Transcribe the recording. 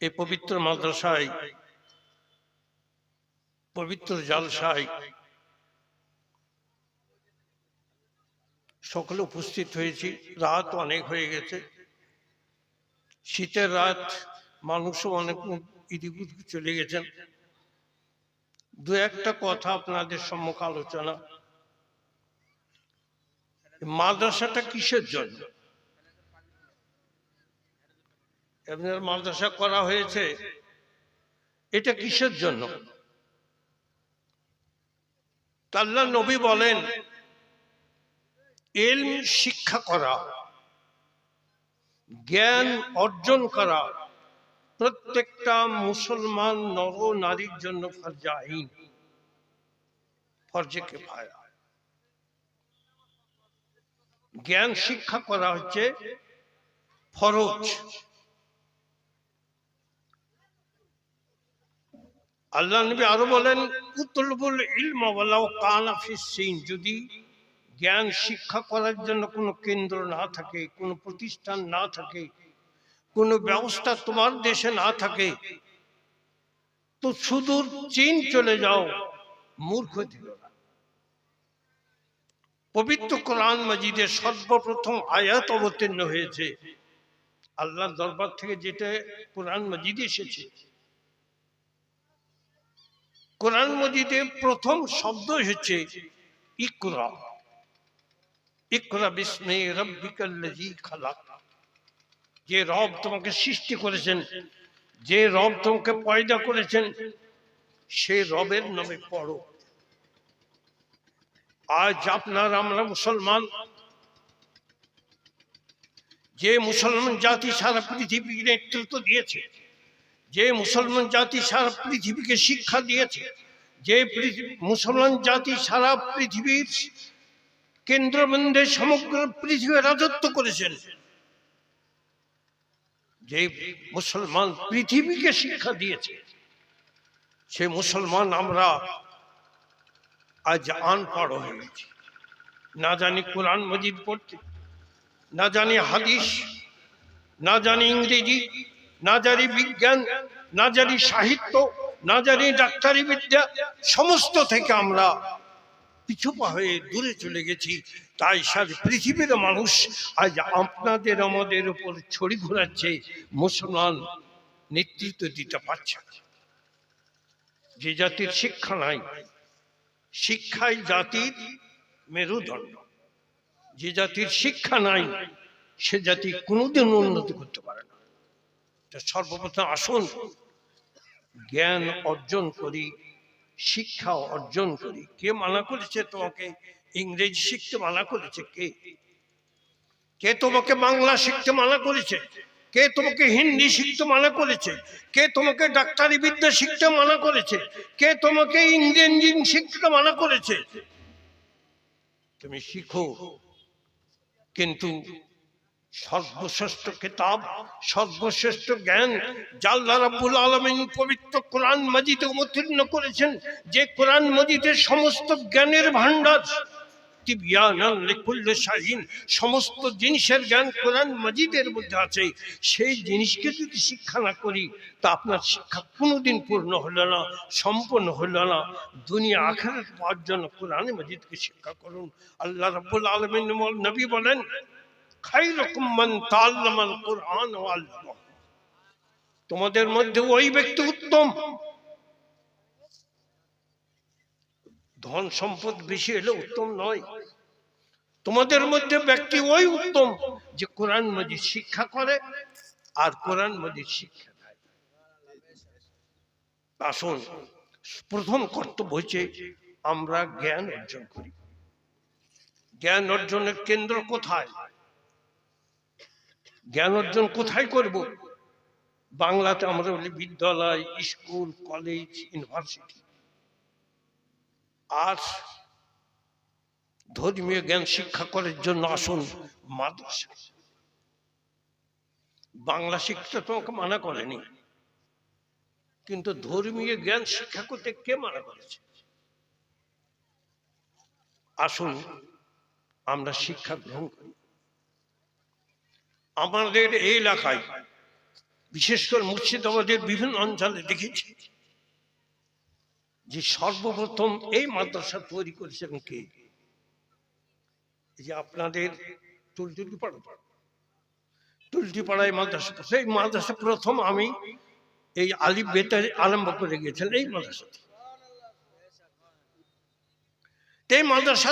এই পবিত্র মাদ্রাসায়, পবিত্র জালসায় সকলে উপস্থিত হয়েছি। রাত অনেক হয়ে গেছে। শীতের রাত মানুষও অনেক উদিক চলে গেছেন। দু একটা কথা আপনাদের সম্মুখ আলোচনা। মাদ্রাসাটা কিসের জন্য? মাদ্রাসা করা হয়েছে, এটা কিসের জন্য? আল্লাহ নবী বলেন, এলম শিক্ষা করা, জ্ঞান অর্জন করা, প্রত্যেকটা মুসলমান নর নারীর জন্য ফরজা আইন। ফরজে জ্ঞান শিক্ষা করা হচ্ছে ফরজ। আল্লাহ নবী আরও বলেন, উতলবুল ইলম সিন যদি জ্ঞান শিক্ষা করার জন্য কোনো কেন্দ্র না থাকে, কোনো প্রতিষ্ঠান না থাকে, কোনো ব্যবস্থা তোমার দেশে না থাকে, তো সুদূর চীন চলে যাও, মূর্খ দিও না। পবিত্র কোরআন মজিদের সর্বপ্রথম আয়াত অবতীর্ণ হয়েছে। আল্লাহর দরবার থেকে যেটা কোরআন মজিদ এসেছে কোরআন মজিদে প্রথম শব্দ হচ্ছে ইকরা। ইকরা বিস্মে রব্বিকাল্লাজি খালাক। যে রব তোমাকে সৃষ্টি করেছেন, যে রব তোমাকে পয়দা করেছেন, সে রবের নামে পড়ো। আজ আপনার, আমরা মুসলমান। যে মুসলমান জাতি সারা পৃথিবীর নেতৃত্ব দিয়েছে যে মুসলমান জাতি সারা পৃথিবীকে শিক্ষা দিয়েছে, যে মুসলমান জাতি সারা পৃথিবীর কেন্দ্রবন্ধে সমগ্র পৃথিবী রাজত্ব করেছেন, যে মুসলমান পৃথিবীকে শিক্ষা দিয়েছে, সে মুসলমান আমরা আজ আনপড় হয়ে গেছি। না জানি কোরআন মজিদ পড়তে, না জানি হাদিস, না জানি ইংরেজি না জানি বিজ্ঞান, না জানি সাহিত্য, না জানি ডাক্তারি বিদ্যা, সমস্ত থেকে আমরা পিছুপা হয়ে দূরে চলে গেছি। তাই সার পৃথিবীর মানুষ আজ আপনাদের আমাদের উপর ছড়ি ঘোরাচ্ছে, মুসলমান নেতৃত্ব দিতে পারছে। যে জাতির শিক্ষা নাই, শিক্ষাই জাতির মেরুদণ্ড। যে জাতির শিক্ষা নাই, সে জাতি কোনোদিন উন্নতি করতে পারে সর্বপ্রথম আসুন, জ্ঞান অর্জন করি, শিক্ষা অর্জন করি। কে মানা করেছে তোমাকে? ইংরেজি শিখতে মানা করেছে কে? কে তোমাকে বাংলা শিখতে মানা করেছে? কে তোমাকে হিন্দি শিখতে মানা করেছে? কে তোমাকে ডাক্তারি বিদ্যা শিখতে মানা করেছে? কে তোমাকে ইঞ্জিনিয়ারিং শিখতে মানা করেছে? তুমি শিখো, কিন্তু সর্বশ্রেষ্ঠ কিতাব, সর্বশ্রেষ্ঠ জ্ঞান জাল্লা রাব্বুল আলমিন পবিত্র কোরআন মজিদে অবতীর্ণ করেছেন। যে কোরআন মজিদের সমস্ত জ্ঞানের শাইইন, সমস্ত জিনিসের জ্ঞান কোরআন মজিদের মধ্যে আছে। সেই জিনিসকে যদি শিক্ষা না করি, তা আপনার শিক্ষা কোনোদিন পূর্ণ হলো না, সম্পন্ন হলো না। দুনিয়া আখেরাত পাওয়ার জন্য কোরআন মজিদকে শিক্ষা করুন। আল্লাহ রাব্বুল আলামিন নবী বলেন খাইরকুম মান তাআল্লামাল কুরআন ওয়া তোমাদের মধ্যে ওই ব্যক্তি উত্তম। ধন সম্পদ বেশি হলে উত্তম নয়। তোমাদের মধ্যে ব্যক্তি ওই উত্তম যে কোরআন মজিদ শিক্ষা করে আর কোরআন মজিদ শিক্ষা দেয়। আসুন প্রথম কর্তব্য হচ্ছে আমরা জ্ঞান অর্জন করি। জ্ঞান অর্জনের কেন্দ্র কোথায়? জ্ঞান অর্জন কোথায় করব? বাংলাতে আমরা বলি বিদ্যালয়, স্কুল, কলেজ, ইউনিভার্সিটি। আর ধর্মীয় জ্ঞান শিক্ষা করার জন্য আসুন মাদ্রাসা। বাংলা শিখতে তোমাকে মানা করেনি। কিন্তু ধর্মীয় জ্ঞান শিক্ষা করতে কে মানা করেছে? আসুন আমরা শিক্ষা গ্রহণ করি। আমাদের এই এলাকায়, বিশেষ করে মুর্শিদাবাদের বিভিন্ন অঞ্চলে দেখেছি, যে সর্বপ্রথম এই মাদ্রাসা তৈরি করেছেন কে? যে আপনাদের টুলটুলি পাড়া টুলটি পাড়ায় মাদ্রাসা সেই মাদ্রাসা প্রথম আমি এই আলিফ বেতা আরম্ভ করে গিয়েছিলাম এই মাদ্রাসা এই মাদ্রাসা